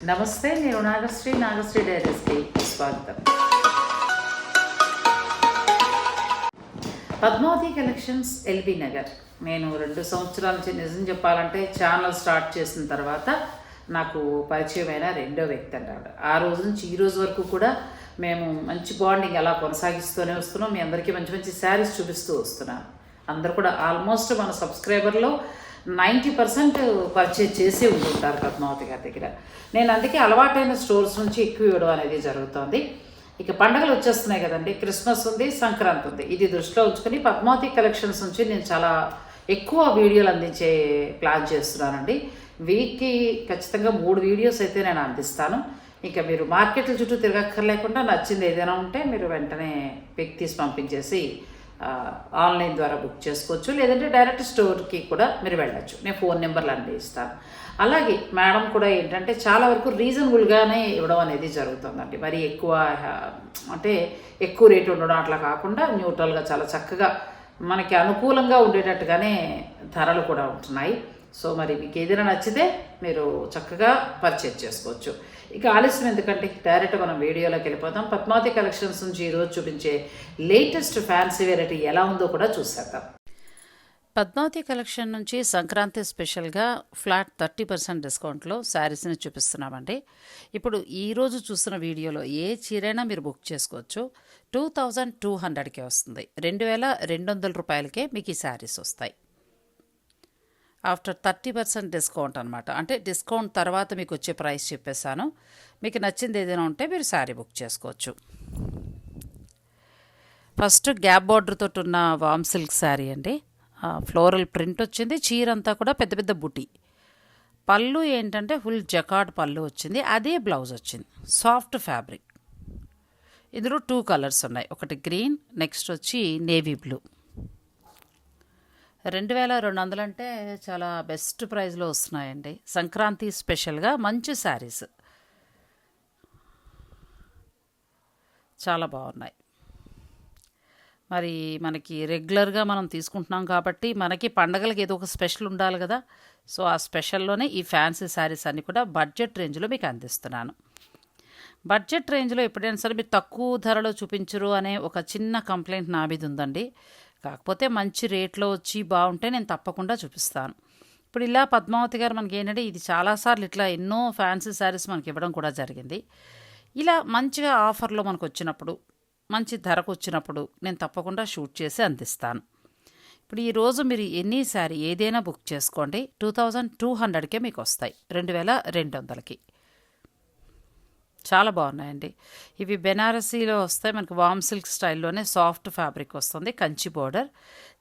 నమస్తే నేను నాగశ్రీ నాగశ్రీ డైరీస్కి స్వాగతం. పద్మావతి కలెక్షన్స్ ఎల్బీ నగర్. నేను రెండు సంవత్సరాల నుంచి నిజం చెప్పాలంటే ఛానల్ స్టార్ట్ చేసిన తర్వాత నాకు పరిచయమైన రెండో వ్యక్తి అన్నాడు ఆ రోజు నుంచి ఈ రోజు వరకు కూడా మేము మంచి బాండింగ్ అలా కొనసాగిస్తూనే వస్తున్నాం. మీ అందరికీ మంచి మంచి శారీస్ చూపిస్తూ వస్తున్నాం అందరు కూడా ఆల్మోస్ట్ మన సబ్స్క్రైబర్లో నైంటీ పర్సెంట్ పర్చేజ్ చేసి ఉంటుంటారు పద్మావతి గారి దగ్గర. నేను అందుకే అలవాటైన స్టోర్స్ నుంచి ఎక్కువ ఇవ్వడం అనేది జరుగుతుంది. ఇక పండగలు వచ్చేస్తున్నాయి కదండి. క్రిస్మస్ ఉంది సంక్రాంతి ఉంది. ఇది దృష్టిలో ఉంచుకొని పద్మావతి కలెక్షన్స్ నుంచి నేను చాలా ఎక్కువ వీడియోలు అందించే ప్లాన్ చేస్తున్నానండి. వీక్కి ఖచ్చితంగా మూడు వీడియోస్ అయితే నేను అందిస్తాను. ఇంకా మీరు మార్కెట్ల చుట్టూ తిరగక్కర్లేకుండా నచ్చింది ఏదైనా ఉంటే మీరు వెంటనే పిక్ తీసి పంపించేసి ఆన్లైన్ ద్వారా బుక్ చేసుకోవచ్చు లేదంటే డైరెక్ట్ స్టోర్కి కూడా మీరు వెళ్ళచ్చు. నేను ఫోన్ నెంబర్లు అన్నీ ఇస్తాను. అలాగే మేడం కూడా ఏంటంటే చాలా వరకు రీజనబుల్గానే ఇవ్వడం అనేది జరుగుతుందండి. మరి ఎక్కువ అంటే ఎక్కువ రేటు ఉండడం అట్లా కాకుండా న్యూట్రల్గా చాలా చక్కగా మనకి అనుకూలంగా ఉండేటట్టుగానే ధరలు కూడా ఉంటున్నాయి. సో మరి మీకు ఏదైనా నచ్చితే మీరు చక్కగా పర్చేజ్ చేసుకోవచ్చు. ఇక ఆలస్యం ఎందుకంటే డైరెక్ట్ మనం వీడియోలోకి వెళ్ళిపోతాం. పద్మావతి కలెక్షన్స్ నుంచి ఈరోజు చూపించే లేటెస్ట్ ఫ్యాన్సీ వెరైటీ ఎలా ఉందో కూడా చూసేద్దాం. పద్మావతి కలెక్షన్ నుంచి సంక్రాంతి స్పెషల్గా ఫ్లాట్ థర్టీ పర్సెంట్ డిస్కౌంట్లో శారీస్ని చూపిస్తున్నామండి. ఇప్పుడు ఈరోజు చూస్తున్న వీడియోలో ఏ చీరైనా మీరు బుక్ చేసుకోవచ్చు. టూ థౌజండ్ టూ హండ్రెడ్కే వస్తుంది. రెండు వేల రెండు వందల రూపాయలకే మీకు ఈ శారీస్ వస్తాయి. ఆఫ్టర్ థర్టీ పర్సెంట్ డిస్కౌంట్ అనమాట అంటే డిస్కౌంట్ తర్వాత మీకు వచ్చే ప్రైస్ చెప్పేశాను. మీకు నచ్చింది ఏదైనా ఉంటే మీరు శారీ బుక్ చేసుకోవచ్చు. ఫస్ట్ గ్యాప్ బార్డర్ తోటి ఉన్న వామ్ సిల్క్ శారీ అండి. ఫ్లోరల్ ప్రింట్ వచ్చింది. చీర అంతా కూడా పెద్ద పెద్ద బుటీ. పళ్ళు ఏంటంటే ఫుల్ జకాడ్ పళ్ళు వచ్చింది. అదే బ్లౌజ్ వచ్చింది. Soft fabric. ఇందులో టూ కలర్స్ ఉన్నాయి. ఒకటి గ్రీన్ నెక్స్ట్ వచ్చి నేవీ బ్లూ. రెండు వేల రెండు వందలు అంటే చాలా బెస్ట్ ప్రైస్లో వస్తున్నాయండి. సంక్రాంతి స్పెషల్గా మంచి శారీస్. చాలా బాగున్నాయి. మరి మనకి రెగ్యులర్గా మనం తీసుకుంటున్నాం కాబట్టి మనకి పండగలకి ఏదో ఒక స్పెషల్ ఉండాలి కదా. సో ఆ స్పెషల్లోనే ఈ ఫ్యాన్సీ శారీస్ అన్నీ కూడా బడ్జెట్ రేంజ్లో మీకు అందిస్తున్నాను. బడ్జెట్ రేంజ్లో ఎప్పుడైనా సరే మీరు తక్కువ ధరలో చూపించరు అనే ఒక చిన్న కంప్లైంట్ నా మీద ఉందండి. కాకపోతే మంచి రేట్లో వచ్చి బాగుంటే నేను తప్పకుండా చూపిస్తాను. ఇప్పుడు ఇలా పద్మావతి గారు మనకి ఏంటంటే ఇది చాలాసార్లు ఇట్లా ఎన్నో ఫ్యాన్సీ శారీస్ మనకి ఇవ్వడం కూడా జరిగింది. ఇలా మంచిగా ఆఫర్లో మనకు వచ్చినప్పుడు మంచి ధరకు వచ్చినప్పుడు నేను తప్పకుండా షూట్ చేసి అందిస్తాను. ఇప్పుడు ఈరోజు మీరు ఎన్ని శారీ ఏదైనా బుక్ చేసుకోండి టూ థౌజండ్ టూ హండ్రెడ్కే మీకు వస్తాయి రెండు వేల రెండు వందలకి. చాలా బాగున్నాయండి. ఇవి బెనారసీలో వస్తే మనకు వామ్ సిల్క్ స్టైల్లోనే సాఫ్ట్ ఫ్యాబ్రిక్ వస్తుంది. కంచి బోర్డర్.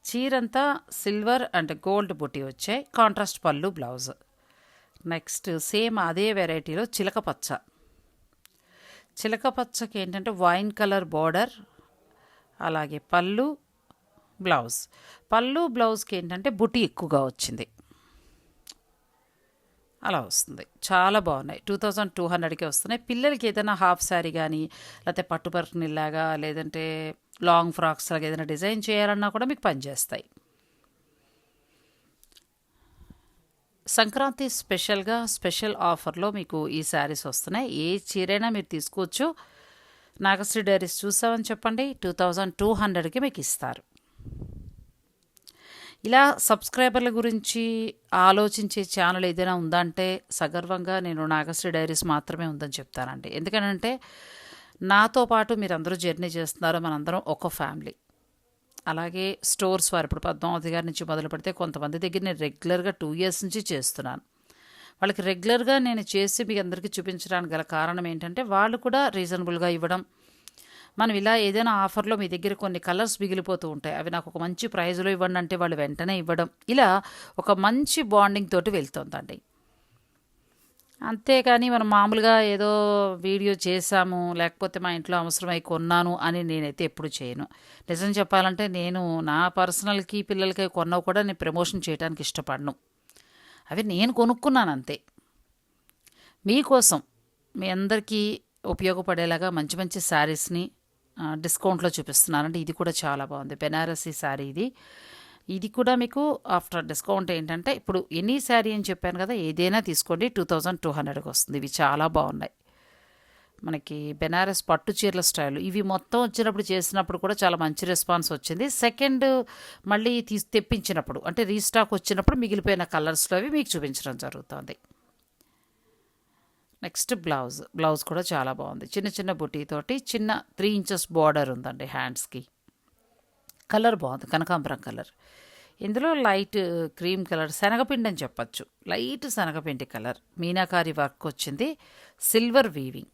చీరంతా సిల్వర్ అండ్ గోల్డ్ బుట్టి వచ్చాయి. కాంట్రాస్ట్ పళ్ళు బ్లౌజ్. నెక్స్ట్ సేమ్ అదే వెరైటీలో చిలక పచ్చ. చిలక పచ్చకి ఏంటంటే వైన్ కలర్ బోర్డర్ అలాగే పళ్ళు బ్లౌజ్. పళ్ళు బ్లౌజ్కి ఏంటంటే బుటీ ఎక్కువగా వచ్చింది. అలా వస్తుంది. చాలా బాగున్నాయి. టూ థౌజండ్ టూ హండ్రెడ్కే వస్తున్నాయి. పిల్లలకి ఏదైనా హాఫ్ శారీ కానీ లేకపోతే పట్టుపర్కునిలాగా లేదంటే లాంగ్ ఫ్రాక్స్ లాగా ఏదైనా డిజైన్ చేయాలన్నా కూడా మీకు పనిచేస్తాయి. సంక్రాంతి స్పెషల్గా స్పెషల్ ఆఫర్లో మీకు ఈ శారీస్ వస్తున్నాయి. ఏ చీరైనా మీరు తీసుకోవచ్చు. నాగశ్రీ డైరీస్ చూసామని చెప్పండి. టూ థౌజండ్ టూ హండ్రెడ్కి మీకు ఇస్తారు. ఇలా సబ్స్క్రైబర్ల గురించి ఆలోచించే ఛానల్ ఏదైనా ఉందా అంటే సగర్వంగా నేను నాగశ్రీ డైరీస్ మాత్రమే ఉందని చెప్తానండి. ఎందుకంటే నాతో పాటు మీరందరూ జర్నీ చేస్తున్నారు మనందరం ఒక ఫ్యామిలీ అలాగే స్టోర్స్ వారు ఇప్పుడు పద్మావతి గారి నుంచి మొదలు పెడితే కొంతమంది దగ్గర నేను రెగ్యులర్గా టూ ఇయర్స్ నుంచి చేస్తున్నాను. వాళ్ళకి రెగ్యులర్గా నేను చేసి మీ అందరికీ చూపించడానికి గల కారణం ఏంటంటే వాళ్ళు కూడా రీజనబుల్గా ఇవ్వడం మనం ఇలా ఏదైనా ఆఫర్లో మీ దగ్గర కొన్ని కలర్స్ మిగిలిపోతూ ఉంటాయి. అవి నాకు ఒక మంచి ప్రైజ్లో ఇవ్వండి అంటే వాళ్ళు వెంటనే ఇవ్వడం. ఇలా ఒక మంచి బాండింగ్ తోటి వెళ్తుందండి. అంతేకాని మనం మామూలుగా ఏదో వీడియో చేశాము లేకపోతే మా ఇంట్లో అవసరమై కొన్నాను అని నేనైతే ఎప్పుడు చేయను. నిజం చెప్పాలంటే నేను నా పర్సనల్కి పిల్లలకి కొన్నవి కూడా నేను ప్రమోషన్ చేయడానికి ఇష్టపడను. అవి నేను కొనుక్కున్నాను అంతే. మీకోసం మీ అందరికీ ఉపయోగపడేలాగా మంచి మంచి శారీస్ని డిస్కౌంట్లో చూపిస్తున్నానంటే ఇది కూడా చాలా బాగుంది. బెనారసీ శారీ ఇది. ఇది కూడా మీకు ఆఫ్టర్ డిస్కౌంట్ ఏంటంటే ఇప్పుడు ఎనీ శారీ అని చెప్పాను కదా ఏదైనా తీసుకోండి. టూ థౌజండ్ టూ హండ్రెడ్కి వస్తుంది. ఇవి చాలా బాగున్నాయి. మనకి బెనారస్ పట్టు చీరల స్టైల్. ఇవి మొత్తం వచ్చినప్పుడు చేసినప్పుడు కూడా చాలా మంచి రెస్పాన్స్ వచ్చింది. సెకండ్ మళ్ళీ తీసి తెప్పించినప్పుడు అంటే రీస్టాక్ వచ్చినప్పుడు మిగిలిపోయిన కలర్స్లో అవి మీకు చూపించడం జరుగుతుంది. నెక్స్ట్ బ్లౌజ్ బ్లౌజ్ కూడా చాలా బాగుంది. చిన్న చిన్న బుటీతోటి చిన్న త్రీ ఇంచెస్ బార్డర్ ఉందండి హ్యాండ్స్కి కలర్ బాగుంది కనకాంబరం కలర్ ఇందులో లైట్ క్రీమ్ కలర్ శనగపిండి అని చెప్పచ్చు. లైట్ శనగపిండి కలర్ మీనాకారి వర్క్ వచ్చింది. సిల్వర్ వీవింగ్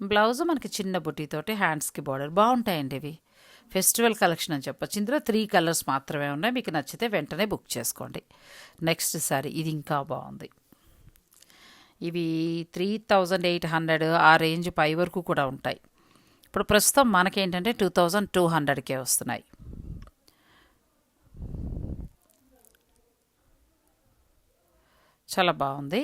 బ్లౌజ్ మనకి చిన్న బుటీతోటి హ్యాండ్స్కి బార్డర్ బాగుంటాయండి ఇవి. ఫెస్టివల్ కలెక్షన్ అని చెప్పొచ్చు. ఇందులో త్రీ కలర్స్ మాత్రమే ఉన్నాయి. మీకు నచ్చితే వెంటనే బుక్ చేసుకోండి. నెక్స్ట్ సారీ ఇది ఇంకా బాగుంది. ఇవి త్రీ థౌజండ్ ఎయిట్ హండ్రెడ్ ఆ రేంజ్ పై వరకు కూడా ఉంటాయి. ఇప్పుడు ప్రస్తుతం మనకేంటంటే టూ థౌజండ్ టూ హండ్రెడ్కే వస్తున్నాయి. చాలా బాగుంది.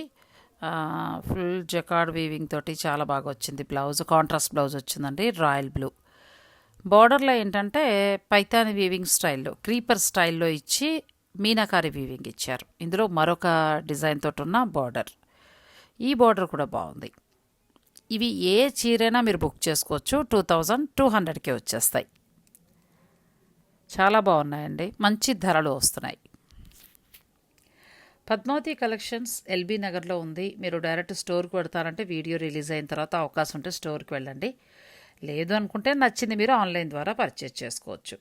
ఫుల్ జకార్డ్ వీవింగ్ తోటి చాలా బాగా వచ్చింది బ్లౌజ్. కాంట్రాస్ట్ బ్లౌజ్ వచ్చిందండి. Royal blue. బార్డర్లో ఏంటంటే పైతాని వీవింగ్ స్టైల్లో క్రీపర్ స్టైల్లో ఇచ్చి మీనాకారి వీవింగ్ ఇచ్చారు. ఇందులో మరొక డిజైన్ తోటి ఉన్న బార్డర్ ఈ బార్డర్ కూడా బాగుంది. ఇవి ఏ చీరైనా మీరు బుక్ చేసుకోవచ్చు. టూ థౌజండ్ టూ హండ్రెడ్కే వచ్చేస్తాయి. చాలా బాగున్నాయండి. మంచి ధరలు వస్తున్నాయి. పద్మావతి కలెక్షన్స్ ఎల్బీ నగర్లో ఉంది. మీరు డైరెక్ట్ స్టోర్కి పెడతారంటే వీడియో రిలీజ్ అయిన తర్వాత అవకాశం ఉంటే స్టోర్కి వెళ్ళండి. లేదు అనుకుంటే నచ్చింది మీరు ఆన్లైన్ ద్వారా పర్చేజ్ చేసుకోవచ్చు.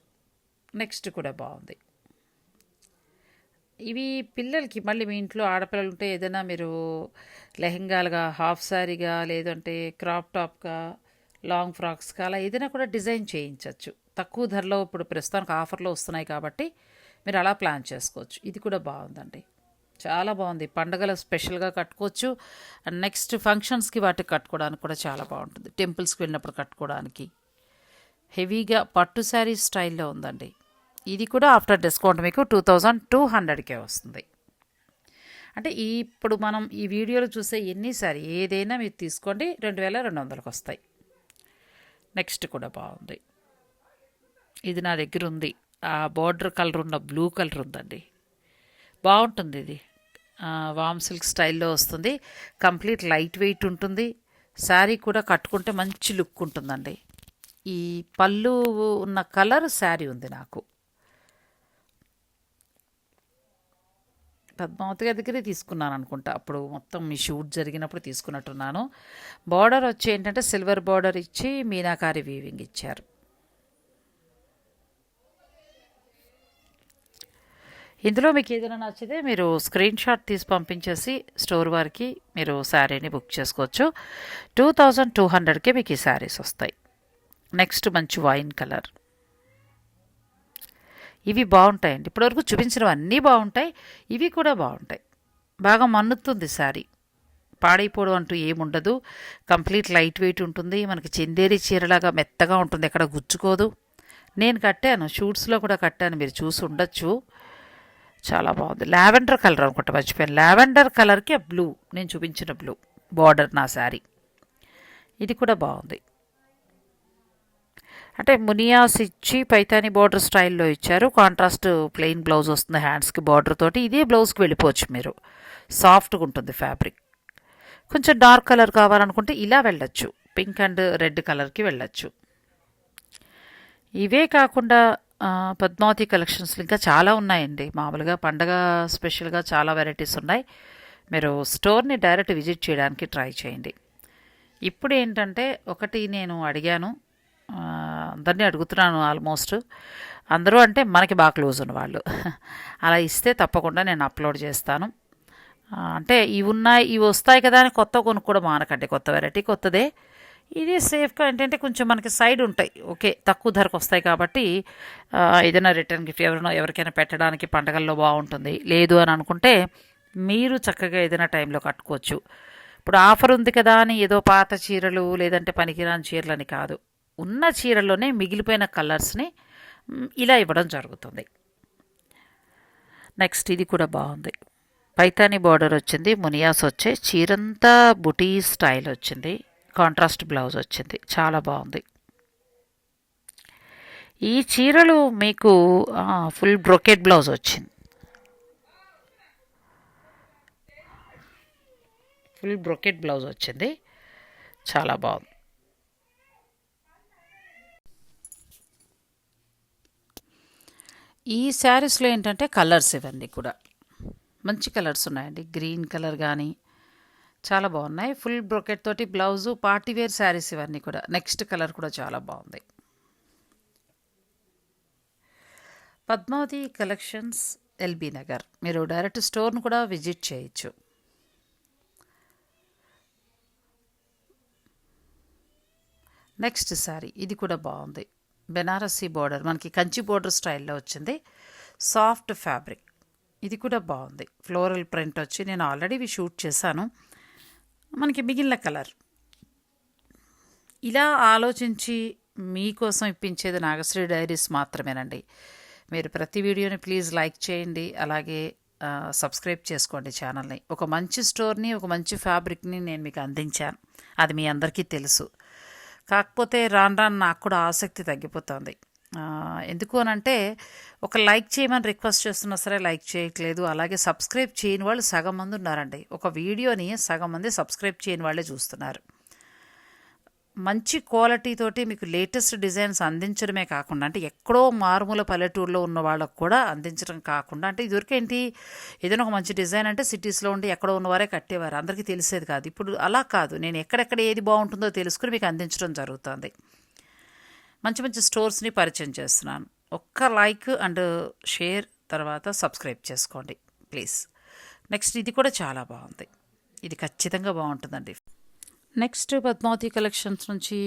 నెక్స్ట్ కూడా బాగుంది. ఇవి పిల్లలకి మళ్ళీ మీ ఇంట్లో ఆడపిల్లలు ఉంటే ఏదైనా మీరు లెహెంగాలుగా హాఫ్ శారీగా లేదంటే క్రాప్ టాప్గా లాంగ్ ఫ్రాక్స్గా అలా ఏదైనా కూడా డిజైన్ చేయించవచ్చు. తక్కువ ధరలో ఇప్పుడు ప్రస్తుతానికి ఆఫర్లో వస్తున్నాయి కాబట్టి మీరు అలా ప్లాన్ చేసుకోవచ్చు. ఇది కూడా బాగుందండి. చాలా బాగుంది. పండగల స్పెషల్గా కట్టుకోవచ్చు. అండ్ నెక్స్ట్ ఫంక్షన్స్కి వాటికి కట్టుకోవడానికి కూడా చాలా బాగుంటుంది. టెంపుల్స్కి వెళ్ళినప్పుడు కట్టుకోవడానికి. హెవీగా పట్టు శారీ స్టైల్లో ఉందండి. ఇది కూడా ఆఫ్టర్ డిస్కౌంట్ మీకు టూ థౌజండ్ టూ హండ్రెడ్కే వస్తుంది. అంటే ఇప్పుడు మనం ఈ వీడియోలో చూసే ఎన్ని సారీ ఏదైనా మీరు తీసుకోండి రెండు వేల రెండు వందలకు వస్తాయి. నెక్స్ట్ కూడా బాగుంది. ఇది నా దగ్గర ఉంది. ఆ బార్డర్ కలర్ ఉన్న బ్లూ కలర్ ఉందండి. బాగుంటుంది ఇది. వామ్ సిల్క్ స్టైల్లో వస్తుంది. కంప్లీట్ లైట్ వెయిట్ ఉంటుంది. శారీ కూడా కట్టుకుంటే మంచి లుక్ ఉంటుందండి. ఈ పళ్ళు ఉన్న కలర్ శారీ ఉంది నాకు. పద్మావతి గారి దగ్గరే తీసుకున్నాను అనుకుంటా. అప్పుడు మొత్తం మీ షూట్ జరిగినప్పుడు తీసుకున్నట్టున్నాను. బార్డర్ వచ్చి ఏంటంటే సిల్వర్ బార్డర్ ఇచ్చి మీనాకారి వీవింగ్ ఇచ్చారు. ఇందులో మీకు ఏదైనా నచ్చితే మీరు స్క్రీన్ షాట్ తీసి పంపించేసి స్టోర్ వారికి మీరు శారీని బుక్ చేసుకోవచ్చు. టూ థౌజండ్ టూ హండ్రెడ్కే మీకు ఈ శారీస్ వస్తాయి. నెక్స్ట్ మంచి వైన్ కలర్. ఇవి బాగుంటాయండి. ఇప్పటివరకు చూపించినవి అన్నీ బాగుంటాయి. ఇవి కూడా బాగుంటాయి. బాగా మన్నుతుంది శారీ. పాడైపోవడం అంటూ ఏముండదు. కంప్లీట్ లైట్ వెయిట్ ఉంటుంది. మనకి చందేరి చీరలాగా మెత్తగా ఉంటుంది. ఎక్కడ గుచ్చుకోదు. నేను కట్టాను. షూట్స్లో కూడా కట్టాను. మీరు చూసి ఉండొచ్చు. చాలా బాగుంది. లావెండర్ కలర్ అనుకుంటా మర్చిపోయాను. లావెండర్ కలర్కి బ్లూ నేను చూపించిన బ్లూ బార్డర్ నా శారీ. ఇది కూడా బాగుంది. అంటే మునియాస్ ఇచ్చి పైతాని బార్డర్ స్టైల్లో ఇచ్చారు. కాంట్రాస్ట్ ప్లెయిన్ బ్లౌజ్ వస్తుంది హ్యాండ్స్కి బార్డర్ తోటి. ఇదే బ్లౌజ్కి వెళ్ళిపోవచ్చు మీరు. సాఫ్ట్గా ఉంటుంది ఫ్యాబ్రిక్. కొంచెం డార్క్ కలర్ కావాలనుకుంటే ఇలా వెళ్ళచ్చు. పింక్ అండ్ రెడ్ కలర్కి వెళ్ళచ్చు. ఇవే కాకుండా పద్మావతి కలెక్షన్స్ ఇంకా చాలా ఉన్నాయండి. మామూలుగా పండగ స్పెషల్గా చాలా వెరైటీస్ ఉన్నాయి. మీరు స్టోర్ని డైరెక్ట్ విజిట్ చేయడానికి ట్రై చేయండి. ఇప్పుడు ఏంటంటే ఒకటి నేను అడిగాను. అందరినీ అడుగుతున్నాను ఆల్మోస్ట్. అందరూ అంటే మనకి బాగా క్లోజ్ ఉన్న వాళ్ళు. అలా ఇస్తే తప్పకుండా నేను అప్లోడ్ చేస్తాను. అంటే ఇవి ఉన్నాయి ఇవి వస్తాయి కదా అని కొత్త కొనుక్కోవడం మానకండి. కొత్త వెరైటీ కొత్తదే. ఇది సేఫ్గా ఏంటంటే కొంచెం మనకి సైడ్ ఉంటాయి. ఓకే తక్కువ ధరకు వస్తాయి కాబట్టి ఏదైనా రిటర్న్ గిఫ్ట్ ఎవరైనా ఎవరికైనా పెట్టడానికి పండగల్లో బాగుంటుంది. లేదు అని అనుకుంటే మీరు చక్కగా ఏదైనా టైంలో కట్టుకోవచ్చు. ఇప్పుడు ఆఫర్ ఉంది కదా అని ఏదో పాత చీరలు లేదంటే పనికిరాని చీరలు అని కాదు. ఉన్న చీరల్లోనే మిగిలిపోయిన కలర్స్ని ఇలా ఇవ్వడం జరుగుతుంది. నెక్స్ట్ ఇది కూడా బాగుంది. పైతాని బార్డర్ వచ్చింది మునియాస్ వచ్చే చీరంతా బుటీ స్టైల్ వచ్చింది. కాంట్రాస్ట్ బ్లౌజ్ వచ్చింది. చాలా బాగుంది. ఈ చీరలు మీకు ఫుల్ బ్రొకెట్ బ్లౌజ్ వచ్చింది. ఫుల్ బ్రొకెట్ బ్లౌజ్ వచ్చింది. చాలా బాగుంది. ఈ శారీస్లో ఏంటంటే కలర్స్ ఇవన్నీ కూడా. మంచి కలర్స్ ఉన్నాయండి. గ్రీన్ కలర్ కానీ చాలా బాగున్నాయి. ఫుల్ బ్రొకెట్ తోటి బ్లౌజు పార్టీ వేర్ శారీస్ ఇవన్నీ కూడా. నెక్స్ట్ కలర్ కూడా చాలా బాగుంది. పద్మావతి కలెక్షన్స్ ఎల్బీ నగర్. మీరు డైరెక్ట్ స్టోర్ను కూడా విజిట్ చేయొచ్చు. నెక్స్ట్ శారీ ఇది కూడా బాగుంది. బెనారసీ బోర్డర్ మనకి కంచి బోర్డర్ స్టైల్లో వచ్చింది. సాఫ్ట్ ఫ్యాబ్రిక్ ఇది కూడా బాగుంది. ఫ్లోరల్ ప్రింట్ వచ్చి నేను ఆల్రెడీ ఇవి షూట్ చేశాను. మనకి మిగిలిన కలర్. ఇలా ఆలోచించి మీకోసం ఇప్పించేది నాగశ్రీ డైరీస్ మాత్రమేనండి. మీరు ప్రతి వీడియోని ప్లీజ్ లైక్ చేయండి అలాగే సబ్స్క్రైబ్ చేసుకోండి ఛానల్ని. ఒక మంచి స్టోర్ని ఒక మంచి ఫ్యాబ్రిక్ని నేను మీకు అందించాను. అది మీ అందరికీ తెలుసు. కాకపోతే రాను రాను నాకు కూడా ఆసక్తి తగ్గిపోతుంది. ఎందుకు అనంటే ఒక లైక్ చేయమని రిక్వెస్ట్ చేస్తున్నా సరే లైక్ చేయట్లేదు. అలాగే సబ్స్క్రైబ్ చేయని వాళ్ళు సగం మంది ఉన్నారండి. ఒక వీడియోని సగం మంది సబ్స్క్రైబ్ చేయని వాళ్ళే చూస్తున్నారు. మంచి క్వాలిటీతోటి మీకు లేటెస్ట్ డిజైన్స్ అందించడమే కాకుండా అంటే ఎక్కడో మారుమూల పల్లెటూరులో ఉన్న వాళ్ళకు కూడా అందించడం కాకుండా అంటే ఇదివరకేంటి ఏదైనా ఒక మంచి డిజైన్ అంటే సిటీస్లో ఉండి ఎక్కడో ఉన్నవారే కట్టేవారు. అందరికీ తెలిసేది కాదు. ఇప్పుడు అలా కాదు. నేను ఎక్కడెక్కడ ఏది బాగుంటుందో తెలుసుకుని మీకు అందించడం జరుగుతుంది. మంచి మంచి స్టోర్స్ని పరిచయం చేస్తున్నాను. ఒక్క లైక్ అండ్ షేర్ తర్వాత సబ్స్క్రైబ్ చేసుకోండి ప్లీజ్. నెక్స్ట్ ఇది కూడా చాలా బాగుంది. ఇది ఖచ్చితంగా బాగుంటుందండి. నెక్స్ట్ పద్మావతి కలెక్షన్స్ నుంచి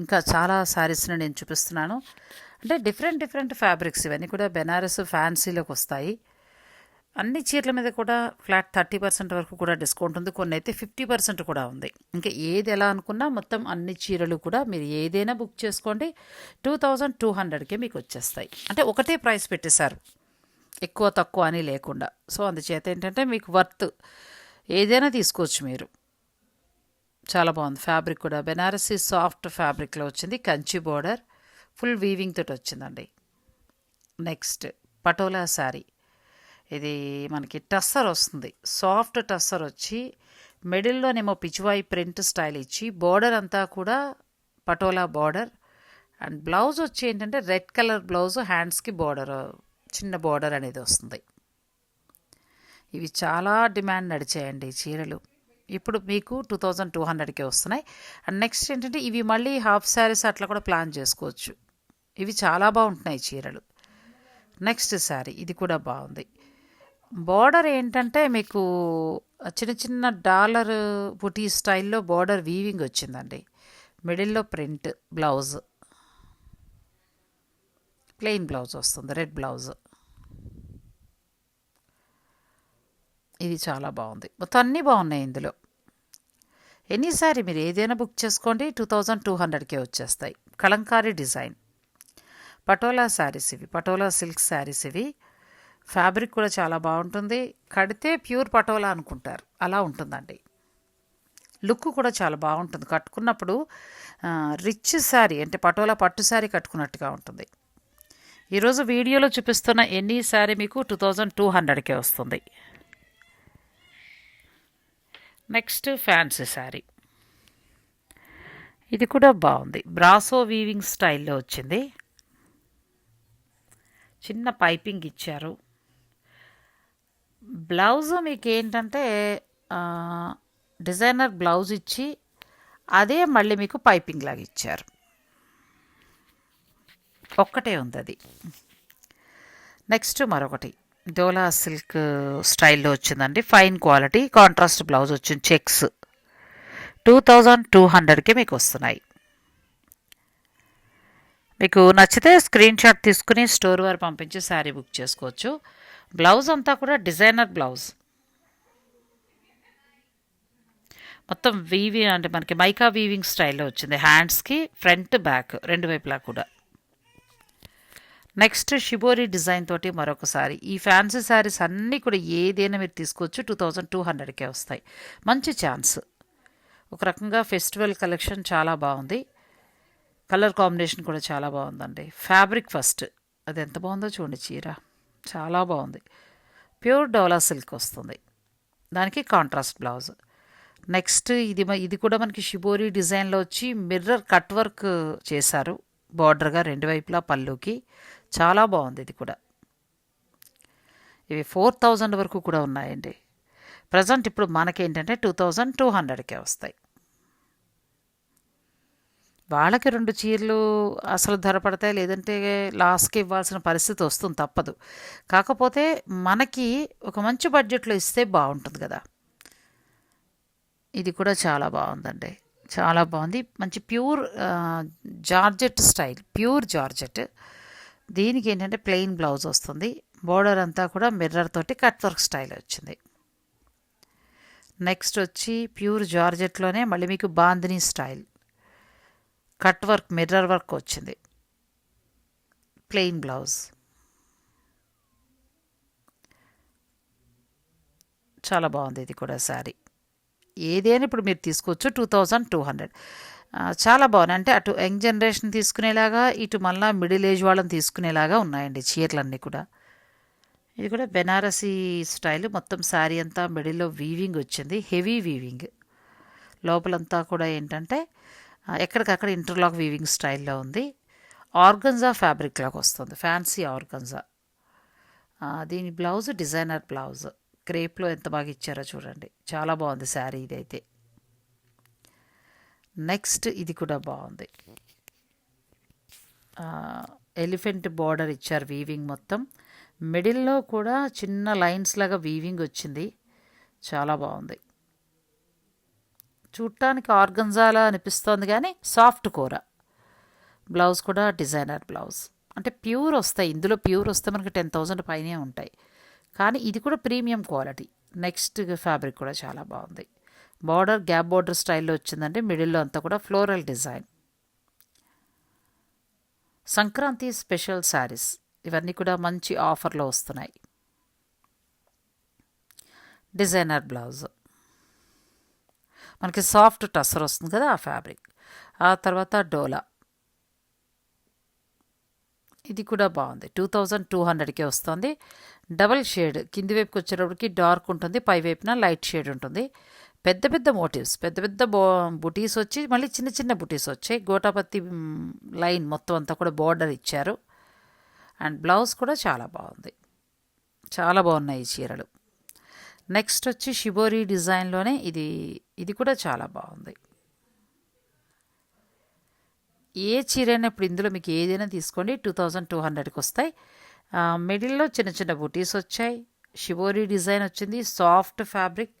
ఇంకా చాలా శారీస్ని నేను చూపిస్తున్నాను. అంటే డిఫరెంట్ డిఫరెంట్ ఫ్యాబ్రిక్స్ ఇవన్నీ కూడా బెనారస్ ఫ్యాన్సీలోకి వస్తాయి. అన్ని చీరల మీద కూడా ఫ్లాట్ థర్టీ పర్సెంట్ వరకు కూడా డిస్కౌంట్ ఉంది. కొన్ని అయితే ఫిఫ్టీ పర్సెంట్ కూడా ఉంది. ఇంకా ఏది ఎలా అనుకున్నా మొత్తం అన్ని చీరలు కూడా మీరు ఏదైనా బుక్ చేసుకోండి. టూ థౌజండ్ టూ హండ్రెడ్కే మీకు వచ్చేస్తాయి. అంటే ఒకటే ప్రైస్ పెట్టేశారు. ఎక్కువ తక్కువ అని లేకుండా. సో అందుచేత ఏంటంటే మీకు వర్త్ ఏదైనా తీసుకోవచ్చు మీరు. చాలా బాగుంది. ఫ్యాబ్రిక్ కూడా. బెనారసీ సాఫ్ట్ ఫ్యాబ్రిక్లో వచ్చింది. కంచి బోర్డర్ ఫుల్ వీవింగ్ తోటి వచ్చిందండి. నెక్స్ట్ పటోలా శారీ ఇది మనకి టస్సర్ వస్తుంది. సాఫ్ట్ టస్సర్ వచ్చి మిడిల్లోనేమో పిచువాయి ప్రింట్ స్టైల్ ఇచ్చి బోర్డర్ అంతా కూడా పటోలా బార్డర్. అండ్ బ్లౌజ్ వచ్చి ఏంటంటే రెడ్ కలర్ బ్లౌజ్ హ్యాండ్స్కి బోర్డర్ చిన్న బోర్డర్ అనేది వస్తుంది. ఇవి చాలా డిమాండ్ నడిచాయండి చీరలు. ఇప్పుడు మీకు టూ థౌజండ్ టూ హండ్రెడ్కే వస్తున్నాయి. అండ్ నెక్స్ట్ ఏంటంటే ఇవి మళ్ళీ హాఫ్ శారీస్ అట్లా కూడా ప్లాన్ చేసుకోవచ్చు. ఇవి చాలా బాగుంటున్నాయి చీరలు. నెక్స్ట్ శారీ ఇది కూడా బాగుంది. బార్డర్ ఏంటంటే మీకు చిన్న చిన్న డాలర్ బుటీ స్టైల్లో బార్డర్ వీవింగ్ వచ్చిందండి. మిడిల్లో ప్రింట్ బ్లౌజ్ ప్లెయిన్ బ్లౌజ్ వస్తుంది రెడ్ బ్లౌజ్ ఇది చాలా బాగుంది. మొత్తం అన్నీ బాగున్నాయి ఇందులో. ఎన్నిసారి మీరు ఏదైనా బుక్ చేసుకోండి టూ థౌజండ్ టూ హండ్రెడ్కే వచ్చేస్తాయి. కలంకారీ డిజైన్. పటోలా శారీస్ ఇవి పటోలా సిల్క్ శారీస్ ఇవి. ఫ్యాబ్రిక్ కూడా చాలా బాగుంటుంది. కడితే ప్యూర్ పటోలా అనుకుంటారు. అలా ఉంటుందండి. లుక్ కూడా చాలా బాగుంటుంది. కట్టుకున్నప్పుడు రిచ్ శారీ అంటే పటోలా పట్టు శారీ కట్టుకున్నట్టుగా ఉంటుంది. ఈరోజు వీడియోలో చూపిస్తున్న ఎన్ని శారీ మీకు టూ థౌజండ్ టూ హండ్రెడ్కే వస్తుంది. Next fancy sari. ఇది కూడా బాగుంది. బ్రాసో వీవింగ్ స్టైల్లో వచ్చింది. చిన్న పైపింగ్ ఇచ్చారు. బ్లౌజ్ మీకు ఏంటంటే డిజైనర్ బ్లౌజ్ ఇచ్చి అదే మళ్ళీ మీకు పైపింగ్ లాగా ఇచ్చారు. ఒక్కటే ఉంది అది. నెక్స్ట్ మరొకటి. డోలా సిల్క్ స్టైల్లో వచ్చిందండి. ఫైన్ క్వాలిటీ కాంట్రాస్ట్ బ్లౌజ్ వచ్చింది చెక్స్. టూ థౌజండ్ టూ హండ్రెడ్కి మీకు వస్తున్నాయి. మీకు నచ్చితే స్క్రీన్ షాట్ తీసుకుని స్టోర్ వారు పంపించి శారీ బుక్ చేసుకోవచ్చు. బ్లౌజ్ అంతా కూడా డిజైనర్ బ్లౌజ్. మొత్తం వీవి అంటే మనకి మైకా వీవింగ్ స్టైల్లో వచ్చింది. హ్యాండ్స్కి ఫ్రంట్ బ్యాక్ రెండు వైపులా కూడా. నెక్స్ట్ షిబోరి డిజైన్ తోటి మరొకసారి. ఈ ఫ్యాన్సీ శారీస్ అన్నీ కూడా ఏదైనా మీరు తీసుకోవచ్చు. టూ థౌజండ్ టూ హండ్రెడ్కే వస్తాయి. మంచి ఛాన్స్ ఒక రకంగా ఫెస్టివల్ కలెక్షన్ చాలా బాగుంది. కలర్ కాంబినేషన్ కూడా చాలా బాగుందండి. ఫ్యాబ్రిక్ ఫస్ట్ అది ఎంత బాగుందో చూడండి చీర. చాలా బాగుంది. ప్యూర్ డోలా సిల్క్ వస్తుంది. దానికి కాంట్రాస్ట్ బ్లౌజ్. నెక్స్ట్ ఇది ఇది కూడా మనకి షిబోరి డిజైన్లో వచ్చి మిర్రర్ కట్ వర్క్ చేశారు. బార్డర్గా రెండు వైపులా పళ్ళుకి. చాలా బాగుంది ఇది కూడా. ఇవి ఫోర్ థౌజండ్ వరకు కూడా ఉన్నాయండి. ప్రజెంట్ ఇప్పుడు మనకేంటంటే టూ థౌజండ్ టూ హండ్రెడ్కే వస్తాయి. వాళ్ళకి రెండు చీరలు అసలు ధర పడతాయి? లేదంటే లాస్ట్కి ఇవ్వాల్సిన పరిస్థితి వస్తుంది తప్పదు. కాకపోతే మనకి ఒక మంచి బడ్జెట్లో ఇస్తే బాగుంటుంది కదా. ఇది కూడా చాలా బాగుందండి. చాలా బాగుంది. మంచి pure georgette style pure georgette. దీనికి ఏంటంటే ప్లెయిన్ బ్లౌజ్ వస్తుంది. బోర్డర్ అంతా కూడా మిర్రర్ తోటి కట్ వర్క్ స్టైల్ వచ్చింది. నెక్స్ట్ వచ్చి ప్యూర్ జార్జెట్లోనే మళ్ళీ మీకు bandhani style. Cut work mirror work వచ్చింది. Plain blouse. చాలా బాగుంది ఇది కూడా శారీ. ఏదైనా ఇప్పుడు మీరు తీసుకోవచ్చు టూ థౌజండ్ టూ హండ్రెడ్. చాలా బాగున్నాయి. అంటే అటు యంగ్ జనరేషన్ తీసుకునేలాగా ఇటు మళ్ళా మిడిల్ ఏజ్ వాళ్ళని తీసుకునేలాగా ఉన్నాయండి చీరలన్నీ కూడా. ఇది కూడా బెనారసీ స్టైల్. మొత్తం శారీ అంతా మిడిల్లో వీవింగ్ వచ్చింది. హెవీ వీవింగ్ లోపలంతా కూడా ఏంటంటే ఎక్కడికక్కడ ఇంటర్లాక్ వీవింగ్ స్టైల్లో ఉంది. ఆర్గన్జా ఫ్యాబ్రిక్ లాగా వస్తుంది. Fancy organza. దీని బ్లౌజ్ డిజైనర్ బ్లౌజ్ క్రేప్లో ఎంత బాగా ఇచ్చారో చూడండి. చాలా బాగుంది శారీ ఇదైతే. నెక్స్ట్ ఇది కూడా బాగుంది. ఎలిఫెంట్ బార్డర్ ఇచ్చారు వీవింగ్ మొత్తం. మిడిల్లో కూడా చిన్న లైన్స్ లాగా వీవింగ్ వచ్చింది. చాలా బాగుంది. చూడటానికి ఆర్గంజాలా అనిపిస్తోంది కానీ సాఫ్ట్ కూర. బ్లౌజ్ కూడా డిజైనర్ బ్లౌజ్. అంటే ప్యూర్ వస్తాయి. ఇందులో ప్యూర్ వస్తే మనకి టెన్ థౌజండ్ పైనే ఉంటాయి. కానీ ఇది కూడా ప్రీమియం క్వాలిటీ. నెక్స్ట్ ఫ్యాబ్రిక్ కూడా చాలా బాగుంది. బార్డర్ గ్యాప్ బార్డర్ స్టైల్లో వచ్చిందంటే మిడిల్లో అంతా కూడా floral design. Sankranti special saris. ఇవన్నీ కూడా మంచి ఆఫర్లో వస్తున్నాయి. Designer blouse. మనకి సాఫ్ట్ టస్సర్ వస్తుంది కదా ఆ ఫ్యాబ్రిక్. ఆ తర్వాత డోలా. ఇది కూడా బాగుంది. టూ థౌజండ్ టూ హండ్రెడ్కే వస్తుంది. డబల్ షేడ్ కింది వైపుకి వచ్చేటప్పటికి డార్క్ ఉంటుంది. పై వైపున లైట్ షేడ్ ఉంటుంది. పెద్ద పెద్ద మోటివ్స్ పెద్ద పెద్ద బో బుటీస్ వచ్చి మళ్ళీ చిన్న చిన్న బుటీస్ వచ్చాయి. గోటాపత్తి లైన్ మొత్తం అంతా కూడా బార్డర్ ఇచ్చారు. అండ్ బ్లౌజ్ కూడా చాలా బాగుంది. చాలా బాగున్నాయి ఈ చీరలు. నెక్స్ట్ వచ్చి షిబోరి డిజైన్లోనే ఇది ఇది కూడా చాలా బాగుంది. ఏ చీరైనా ఇప్పుడు ఇందులో మీకు ఏదైనా తీసుకోండి టూ థౌజండ్ టూ హండ్రెడ్కి వస్తాయి. మిడిల్లో చిన్న చిన్న బుటీస్ వచ్చాయి. షివోరి డిజైన్ వచ్చింది. Soft fabric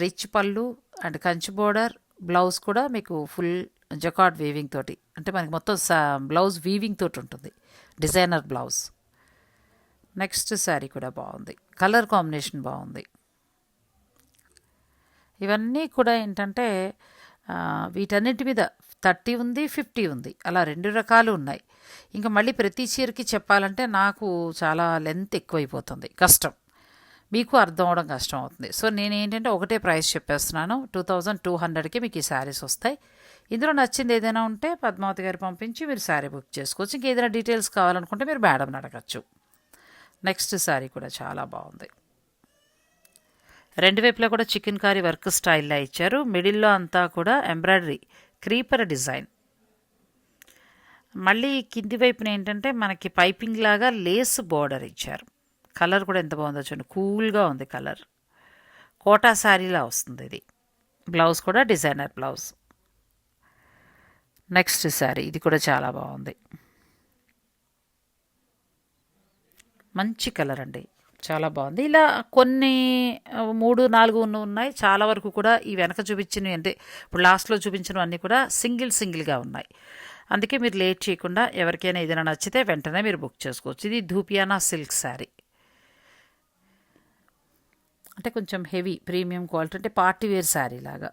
rich pallu and Kanchi border blouse కూడా మీకు ఫుల్ జకాట్ వీవింగ్ తోటి. అంటే మనకి మొత్తం సా బ్లౌజ్ వీవింగ్ తోటి ఉంటుంది. Designer blouse. నెక్స్ట్ శారీ కూడా బాగుంది. కలర్ కాంబినేషన్ బాగుంది. ఇవన్నీ కూడా ఏంటంటే వీటన్నిటి మీద థర్టీ ఉంది ఫిఫ్టీ ఉంది. అలా రెండు రకాలు ఉన్నాయి. ఇంకా మళ్ళీ ప్రతి చీరకి చెప్పాలంటే నాకు చాలా లెంత్ ఎక్కువైపోతుంది. కష్టం. మీకు అర్థం అవడం కష్టం అవుతుంది. సో నేను ఏంటంటే ఒకటే ప్రైస్ చెప్పేస్తున్నాను. టూ థౌజండ్ టూ హండ్రెడ్కి మీకు ఈ శారీస్ వస్తాయి. ఇందులో నచ్చింది ఏదైనా ఉంటే పద్మావతి గారు పంపించి మీరు శారీ బుక్ చేసుకోవచ్చు. ఇంకా ఏదైనా డీటెయిల్స్ కావాలనుకుంటే మీరు మేడంని అడగచ్చు. నెక్స్ట్ శారీ కూడా చాలా బాగుంది. రెండు వైపులా కూడా చికెన్ కారీ వర్క్ స్టైల్లో ఇచ్చారు. మిడిల్లో అంతా కూడా ఎంబ్రాయిడరీ క్రీపర్ డిజైన్. మళ్ళీ కింది వైపున ఏంటంటే మనకి పైపింగ్ లాగా లేస్ బోర్డర్ ఇచ్చారు. కలర్ కూడా ఎంత బాగుందో చూడండి. కూల్గా ఉంది కలర్. కోటా శారీలా వస్తుంది ఇది. బ్లౌజ్ కూడా డిజైనర్ బ్లౌజ్. నెక్స్ట్ శారీ ఇది కూడా చాలా బాగుంది. మంచి కలర్ అండి. చాలా బాగుంది. ఇలా కొన్ని మూడు నాలుగు ఉన్నాయి. చాలా వరకు కూడా ఈ వెనక చూపించినవి అంటే ఇప్పుడు లాస్ట్లో చూపించినవి అన్నీ కూడా సింగిల్ సింగిల్గా ఉన్నాయి. అందుకే మీరు లేట్ చేయకుండా ఎవరికైనా ఏదైనా నచ్చితే వెంటనే మీరు బుక్ చేసుకోవచ్చు. ఇది ధూపియానా సిల్క్ శారీ. అంటే కొంచెం హెవీ ప్రీమియం క్వాలిటీ అంటే పార్టీ వేర్ శారీ లాగా.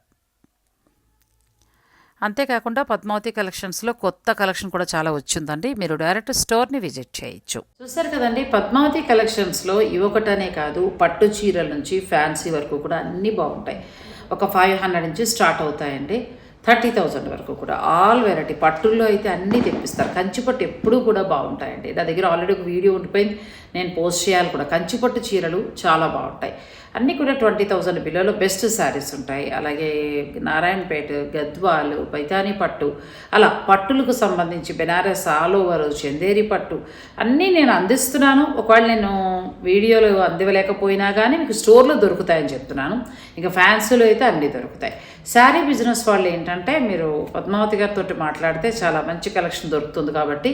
అంతేకాకుండా పద్మావతి కలెక్షన్స్లో కొత్త కలెక్షన్ కూడా చాలా వచ్చిందండి. మీరు డైరెక్ట్ స్టోర్ని విజిట్ చేయొచ్చు. చూసారు కదండి పద్మావతి కలెక్షన్స్లో ఇవొకటనే కాదు పట్టు చీరల నుంచి ఫ్యాన్సీ వరకు కూడా అన్నీ బాగుంటాయి. ఒక ఫైవ్ హండ్రెడ్ నుంచి స్టార్ట్ అవుతాయండి. థర్టీ థౌజండ్ వరకు కూడా. ఆల్ వెరైటీ పట్టుల్లో అయితే అన్నీ తెప్పిస్తారు. కంచిపట్టు ఎప్పుడూ కూడా బాగుంటాయండి. నా దగ్గర ఆల్రెడీ ఒక వీడియో ఉండిపోయింది. నేను పోస్ట్ చేయాలి కూడా. కంచిపట్టు చీరలు చాలా బాగుంటాయి. అన్నీ కూడా ట్వంటీ థౌజండ్ బిలోలో బెస్ట్ శారీస్ ఉంటాయి. అలాగే నారాయణపేట గద్వాలు పైతాని పట్టు అలా పట్టులకు సంబంధించి బెనారస్ ఆల్ ఓవర్ చందేరి పట్టు అన్నీ నేను అందిస్తున్నాను. ఒకవేళ నేను వీడియోలు అందివ్వలేకపోయినా కానీ మీకు స్టోర్లో దొరుకుతాయని చెప్తున్నాను. ఇంకా ఫ్యాన్సీలో అయితే అన్నీ దొరుకుతాయి. శారీ బిజినెస్ వాళ్ళు ఏంటంటే మీరు పద్మావతి గారితో మాట్లాడితే చాలా మంచి కలెక్షన్ దొరుకుతుంది కాబట్టి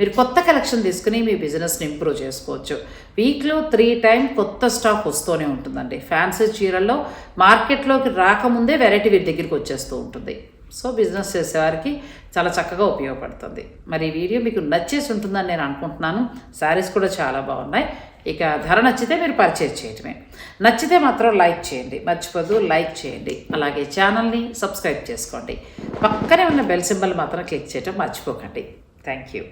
మీరు కొత్త కలెక్షన్ తీసుకుని మీ బిజినెస్ని ఇంప్రూవ్ చేసుకోవచ్చు. వీక్లో త్రీ టైం కొత్త స్టాక్ వస్తూనే ఉంటుందండి. ఫ్యాన్సీ చీరల్లో మార్కెట్లోకి రాకముందే వెరైటీ వీరి దగ్గరికి వచ్చేస్తూ ఉంటుంది. సో బిజినెస్ చేసేవారికి చాలా చక్కగా ఉపయోగపడుతుంది. మరి ఈ వీడియో మీకు నచ్చేసి ఉంటుందని నేను అనుకుంటున్నాను. శారీస్ కూడా చాలా బాగున్నాయి. ఇక ధర నచ్చితే మీరు పర్చేజ్ చేయటమే. నచ్చితే మాత్రం లైక్ చేయండి. మర్చిపోదు లైక్ చేయండి. అలాగే ఛానల్ని సబ్స్క్రైబ్ చేసుకోండి. పక్కనే ఉన్న బెల్ సింబల్ మాత్రం క్లిక్ చేయటం మర్చిపోకండి. Thank you.